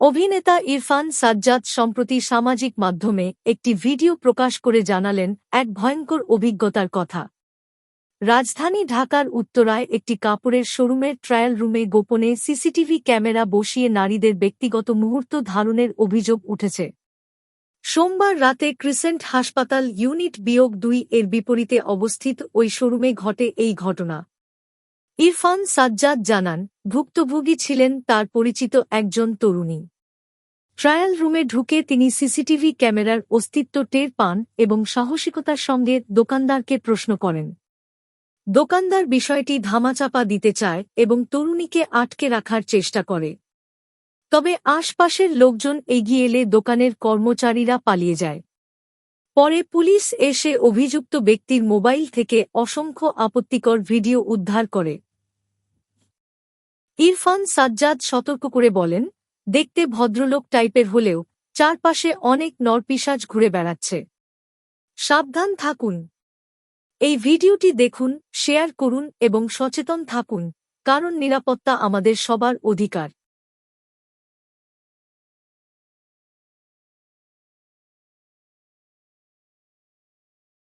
অভিনেতা ইরফান সাজ্জাদ সম্প্রতি সামাজিক মাধ্যমে একটি ভিডিও প্রকাশ করে জানালেন এক ভয়ঙ্কর অভিজ্ঞতার কথা। রাজধানী ঢাকার উত্তরায় একটি কাপড়ের শোরুমের ট্রায়াল রুমে গোপনে সিসিটিভি ক্যামেরা বসিয়ে নারীদের ব্যক্তিগত মুহূর্ত ধারণের অভিযোগ উঠেছে। সোমবার রাতে ক্রিসেন্ট হাসপাতাল ইউনিট বিয়োগ দুই এর বিপরীতে অবস্থিত ওই শোরুমে ঘটে এই ঘটনা। ইরফান সাজ্জাদ জানান, ভুক্তভোগী ছিলেন তার পরিচিত একজন তরুণী। ট্রায়াল রুমে ঢুকে তিনি সিসিটিভি ক্যামেরার অস্তিত্ব টের পান এবং সাহসিকতার সঙ্গে দোকানদারকে প্রশ্ন করেন। দোকানদার বিষয়টি ধামাচাপা দিতে চায় এবং তরুণীকে আটকে রাখার চেষ্টা করে। তবে আশপাশের লোকজন এগিয়ে এলে দোকানের কর্মচারীরা পালিয়ে যায়। পরে পুলিশ এসে অভিযুক্ত ব্যক্তির মোবাইল থেকে অসংখ্য আপত্তিকর ভিডিও উদ্ধার করে। ইরফান সাজ্জাদ সতর্ক করে বলেন, দেখতে ভদ্রলোক টাইপের হলেও চারপাশে অনেক নরপিসাজ ঘুরে বেড়াচ্ছে। সাবধান থাকুন। এই ভিডিওটি দেখুন, শেয়ার করুন এবং সচেতন থাকুন, কারণ নিরাপত্তা আমাদের সবার অধিকার।